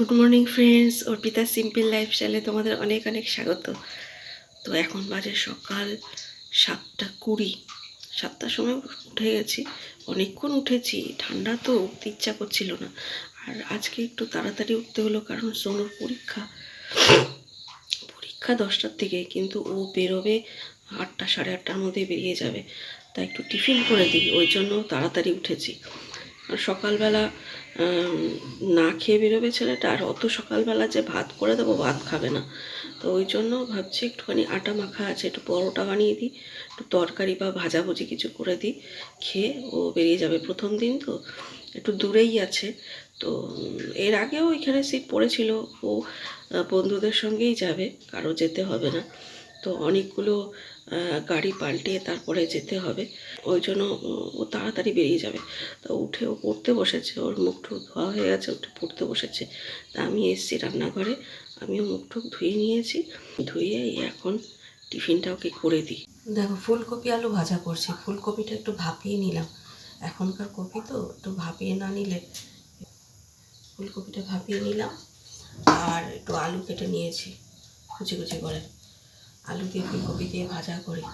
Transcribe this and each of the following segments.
Good morning friends Arpita simple লাইফস্টাইলে তোমাদের অনেক অনেক স্বাগত। তো এখন বাজে সকাল সাতটা কুড়ি। সাতটার সময় উঠে গেছি। অনেকক্ষণ উঠেছি। ঠান্ডা তো, উঠতে ইচ্ছা করছিল না। আর আজকে একটু তাড়াতাড়ি উঠতে হলো কারণ সোনুর পরীক্ষা। পরীক্ষা দশটার থেকে কিন্তু ও বেরোবে আটটা সাড়ে আটটার মধ্যে বেরিয়ে যাবে। তাই একটু টিফিন করে দিই। ওই জন্য তাড়াতাড়ি উঠেছি। সকালবেলা না খেয়ে বেরোবে ছেলেটা, আর অত সকালবেলা যে ভাত করে দেবো, ভাত খাবে না। তো ওই জন্য ভাবছি একটুখানি আটা মাখা আছে, একটু পরোটা বানিয়ে দিই, একটু তরকারি বা ভাজাভুজি কিছু করে দিই, খেয়ে ও বেরিয়ে যাবে প্রথম দিন তো, একটু দূরেই আছে। তো এর আগেও এখানে সিট পড়েছিল, ও বন্ধুদের সঙ্গেই যাবে, কারও যেতে হবে না। তো অনেকগুলো গাড়ি পাল্টিয়ে তারপরে যেতে হবে। ওই জন্য ও- ও তাড়াতাড়ি বেরিয়ে যাবে। তা উঠে ও পড়তে বসেছে, ওর মুখ টুক ধোয়া হয়ে গেছে, উঠে পড়তে বসেছে। তা আমি এসেছি রান্নাঘরে, আমিও মুখ টুক ধুয়ে নিয়েছি। ধুয়ে এখন টিফিনটা ওকে করে দিই। দেখো, ফুলকপি আলু ভাজা করছি। ফুলকপিটা একটু ভাপিয়ে নিলাম। এখনকার কপি তো, একটু ভাপিয়ে না নিলে। ফুলকপিটা ভাপিয়ে নিলাম। আর একটু আলু কেটে নিয়েছি, কুচি কুচি করে। আলু দিয়ে ফুলকপি দিয়ে ভাজা করি।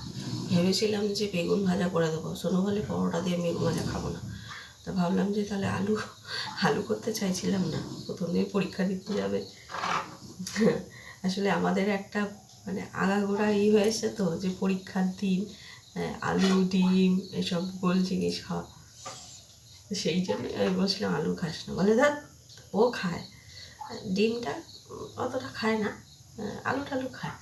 ভেবেছিলাম যে বেগুন ভাজা করে দেবো। সোনু বলে, পরোটা দিয়ে বেগুন ভাজা খাব না। তো ভাবলাম যে তাহলে আলু আলু করতে চাইছিলাম না। প্রথম দিন পরীক্ষা দিতে যাবে। আসলে আমাদের একটা মানে আগাগোড়া ই হয়েছে তো, যে পরীক্ষার দিন আলু, ডিম, এসব গোল জিনিস খাওয়া। সেই জন্য আমি বলছিলাম, আলু খাস না। বলে দেখ ও খায়। ডিমটা অতটা খায় না। আলু টালু খায়।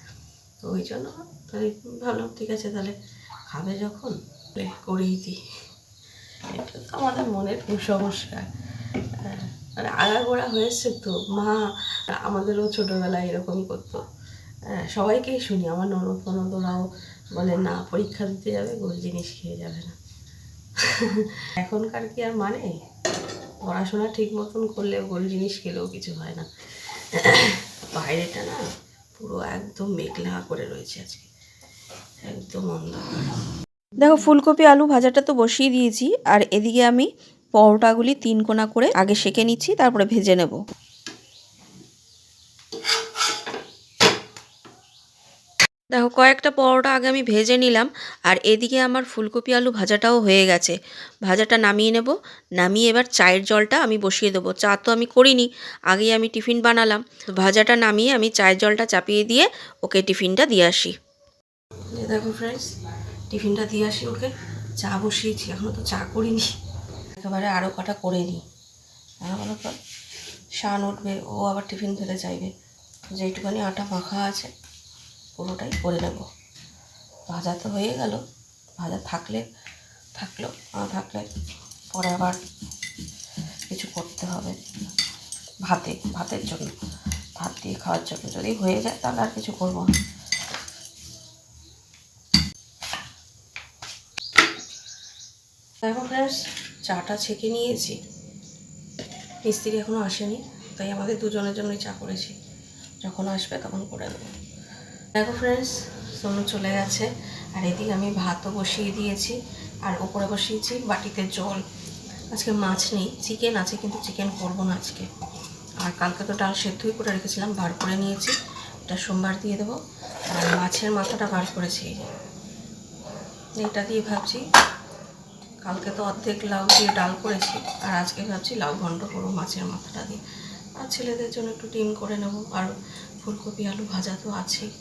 তো ওই জন্য তাহলে ভাবলাম, ঠিক আছে তাহলে খাবে যখন করেই দিই। এটা তো আমাদের মনের কুসংস্কার মানে আগাগোড়া হয়েছে তো, মা আমাদেরও ছোটোবেলায় এরকম করতো। সবাইকেই শুনি, আমার ননদ ফনদ ওরাও বলে, না, পরীক্ষা দিতে যাবে, গোল জিনিস খেয়ে যাবে না। এখনকার কি আর মানে? পড়াশোনা ঠিক মতন করলেও গোল জিনিস খেলেও কিছু হয় না। বাইরেটা না পুরো একদম মেঘলা করে রয়েছে আজকে। একদম অন্ধকার। দেখো, ফুলকপি, আলু ভাজাটা তো বসিয়ে দিয়েছি, আর এদিকে আমি পরোটাগুলি তিন কোনা করে আগে সেকে নিচ্ছি, তারপরে ভেজে নেব। দেখো, কয়েকটা পরোটা আগে আমি ভেজে নিলাম, আর এদিকে আমার ফুলকপি আলু ভাজাটাও হয়ে গেছে। ভাজাটা নামিয়ে নেব। নামিয়ে এবার চায়ের জলটা আমি বসিয়ে দেবো। চা তো আমি করিনি, আগেই আমি টিফিন বানালাম। ভাজাটা নামিয়ে আমি চায়ের জলটা চাপিয়ে দিয়ে ওকে টিফিনটা দিয়ে আসি। দেখো ফ্রেন্ডস টিফিনটা দিয়ে আসি ওকে। চা বসিয়েছি এখনও তো চা করিনি। একেবারে আরও কটা করে নিই। বলো শান উঠবে, ও আবার টিফিন খেতে চাইবে। যেইটুখানি আটা মাখা আছে পুরোটাই করে নেব। ভাজা তো হয়ে গেল। ভাজা থাকলে, থাকল, না থাকলে পরে আবার কিছু করতে হবে। ভাতে, ভাতের জন্য, ভাত দিয়ে খাওয়ার জন্য যদি হয়ে যায় তাহলে আর কিছু করব না। এখন চাটা ছেঁকে নিয়েছি। মিস্ত্রি এখনও আসেনি, তাই আমাদের দুজনের জন্যই চা করেছি। যখন আসবে তখন করে দেবো দেখো ফ্রেন্ডস সোনু চলে গেছে। আর এদিকে আমি ভাতও বসিয়ে দিয়েছি, আর ওপরে বসিয়েছি বাটিতে জল। আজকে মাছ নেই চিকেন আছে কিন্তু চিকেন করব না আজকে। আর কালকে তো ডাল সেদ্ধই করে রেখেছিলাম, বার করে নিয়েছি। এটা সোমবার দিয়ে দেবো। আর মাছের মাথাটা বার করেছি এটা দিয়ে ভাবছি, কালকে তো অর্ধেক লাউ দিয়ে ডাল করেছি, আর আজকে ভাবছি লাউ ঘন্ট করব মাছের মাথাটা দিয়ে। আর ছেলেদের জন্য একটু ডিম করে নেব, আর ফুলকপি, আলু ভাজা তো আছেই।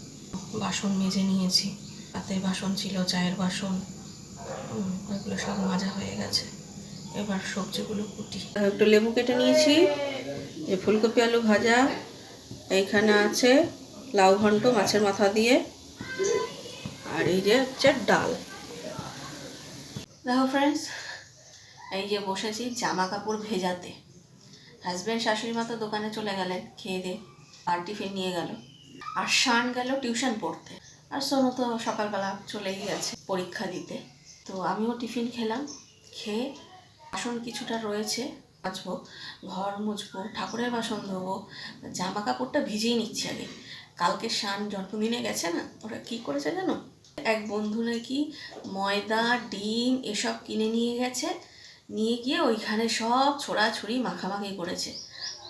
বাসন মেজে নিয়েছি। রাতের বাসন ছিল চায়ের বাসন। ওইগুলো সব মাজা হয়ে গেছে। এবার সবজিগুলো কুটি। একটু লেবু কেটে নিয়েছি যে ফুলকপি আলু ভাজা এইখানে আছে লাউ ঘন্ট মাছের মাথা দিয়ে আর এই যে হচ্ছে ডাল। দেখো ফ্রেন্ডস এই যে বসেছি জামা কাপড় ভেজাতে। হাজব্যান্ড শাশুড়ি মা তো দোকানে চলে গেলেন খেয়ে দিয়ে আর টিফিন নিয়ে গেল। আর শান গেল টিউশন পড়তে। আর সোনু তো সকালবেলা চলেই গেছে পরীক্ষা দিতে। তো আমিও টিফিন খেলাম, খেয়ে বাসন কিছুটা রয়েছে, মাজবো, ঘর মুছবো ঠাকুরের বাসন ধোবো জামা কাপড়টা ভিজিয়ে নিচ্ছে আগে। কালকে শান জন্মদিনে গেছে না, ওরা কি করেছে জানো? এক বন্ধু নাকি ময়দা, ডিম এসব কিনে নিয়ে গেছে, নিয়ে গিয়ে ওইখানে সব ছোড়াছুড়ি মাখামাখি করেছে।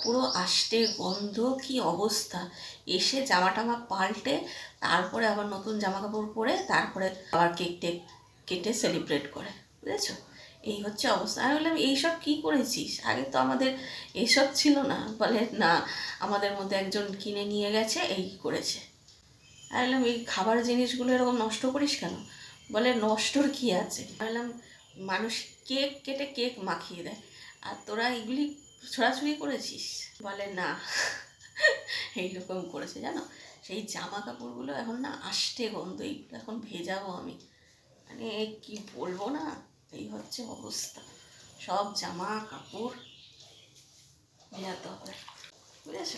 পুরো আষ্টে গন্ধ, কি অবস্থা? এসে জামা টামা পাল্টে, তারপরে আবার নতুন জামা কাপড় পরে, তারপরে আবার কেক টেক কেটে সেলিব্রেট করে, বুঝেছ? এই হচ্ছে অবস্থা। আমি বললাম, এইসব কী করেছিস? আগে তো আমাদের এইসব ছিল না। বলে, না, আমাদের মধ্যে একজন কিনে নিয়ে গেছে, এই করেছে। আমি বললাম, এই খাবার জিনিসগুলো এরকম নষ্ট করিস কেন? বলে, নষ্টর কি আছে? আমি বললাম, মানুষ কেক কেটে কেক মাখিয়ে দেয়, আর তোরা এগুলি ছোড়াছুড়ি করেছিস? বলে, না। এইরকম করেছে, জানো? সেই জামা কাপড়গুলো এখন না আষ্টে গন্ধ, এইগুলো এখন ভেজাবো আমি। মানে কি বলব না? এই হচ্ছে অবস্থা। সব জামা কাপড় ভেজাতে হবে। বুঝেছ?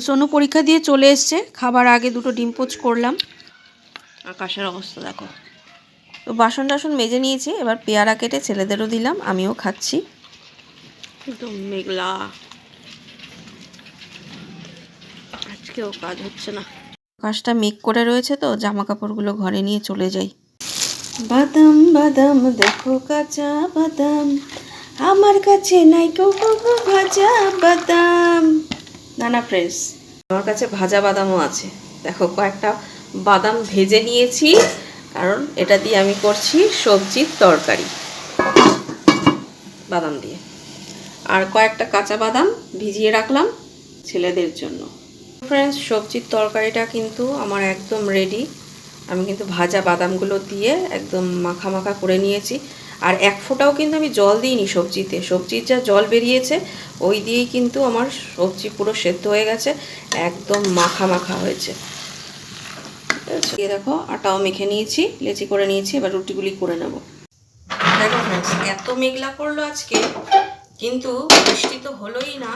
সোনু পরীক্ষা দিয়ে চলে এসছে। খাবার আগে দুটো ডিম পোচ করলাম। আকাশের অবস্থা দেখো। তো বাসন টাসন মেজে নিয়েছি। এবার পেয়ারা কেটে ছেলেদেরও দিলাম। আমিও খাচ্ছি। একদম মেঘলা। আজকেও কাজ হচ্ছে না। আকাশটা মেঘ করে রয়েছে তো জামা কাপড়গুলো ঘরে নিয়ে চলে যাই। বাদাম বাদাম দেখো কাঁচা বাদাম। আমার কাছে নাই কেউ ভাজা বাদাম। না না ফ্রেন্ডস আমার কাছে ভাজা বাদামও আছে। দেখো কয়েকটা বাদাম ভেজে নিয়েছি কারণ এটা দিয়ে আমি করছি সবজির তরকারি। বাদাম দিয়ে। আর কয়েকটা কাঁচা বাদাম ভিজিয়ে রাখলাম ছেলেদের জন্য। ফ্রেন্ডস সবজির তরকারিটা কিন্তু আমার একদম রেডি আমি কিন্তু ভাজা বাদামগুলো দিয়ে একদম মাখা মাখা করে নিয়েছি। আর এক ফোঁটাও কিন্তু আমি জল দিইনি সবজিতে। সবজির যা জল বেরিয়েছে, ওই দিয়েই কিন্তু আমার সবজি পুরো সেদ্ধ হয়ে গেছে, একদম মাখা মাখা হয়েছে। এই দেখো, আটাও মেখে নিয়েছি, লেচি করে নিয়েছি, এবার রুটিগুলি করে নেব। দেখো ফ্রেন্ডস এত মেঘলা করল আজকে। কিন্তু বৃষ্টি তো হলোই না,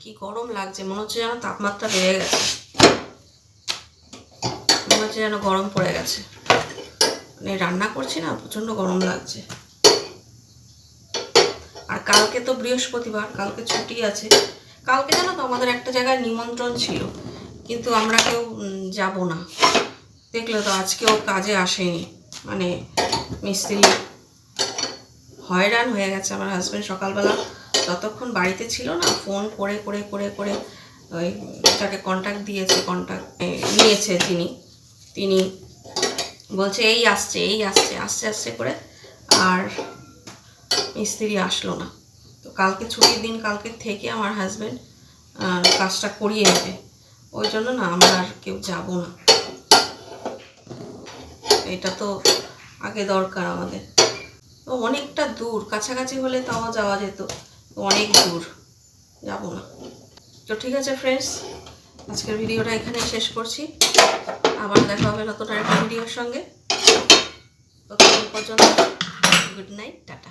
কি গরম লাগছে, মনে হচ্ছে যেন তাপমাত্রা বেড়ে গেছে। মনে হচ্ছে যেন গরম পড়ে গেছে। মানে রান্না করছি না, প্রচণ্ড গরম লাগছে। আর কালকে তো বৃহস্পতিবার, কালকে ছুটি আছে। কালকে জানো তো আমাদের একটা জায়গায় নিমন্ত্রণ ছিল, কিন্তু আমরা কেউ যাব না। দেখলে তো আজকেও কাজে আসেনি মানে মিস্ত্রি হয়রান হয়ে গেছে আমার হাজব্যান্ড সকালবেলা। যতক্ষণ বাড়িতে ছিল না ফোন করে করে করে করে ওই তাকে কন্ট্যাক্ট দিয়েছে কন্ট্যাক্ট নিয়েছে যিনি তিনি বলছে, এই আসছে এই আসছে আসছে আসছে করে আর মিস্ত্রি আসলো না। তো কালকে ছুটির দিন, কালকে থেকে আমার হাজব্যান্ড কাজটা করিয়ে নেবে। ওই জন্য না আমরা আর কেউ যাব না। এটা তো আগে দরকার আমাদের। অনেকটা দূর, কাছাকাছি হলে তাও যাওয়া যেত। অনেক দূর, যাব না। তো ঠিক আছে ফ্রেন্ডস আজকের ভিডিওটা এখানে শেষ করছি। আবার দেখা হবে নতুন আরেকটা ভিডিওর সঙ্গে। ততক্ষণ পর্যন্ত গুড নাইট টাটা।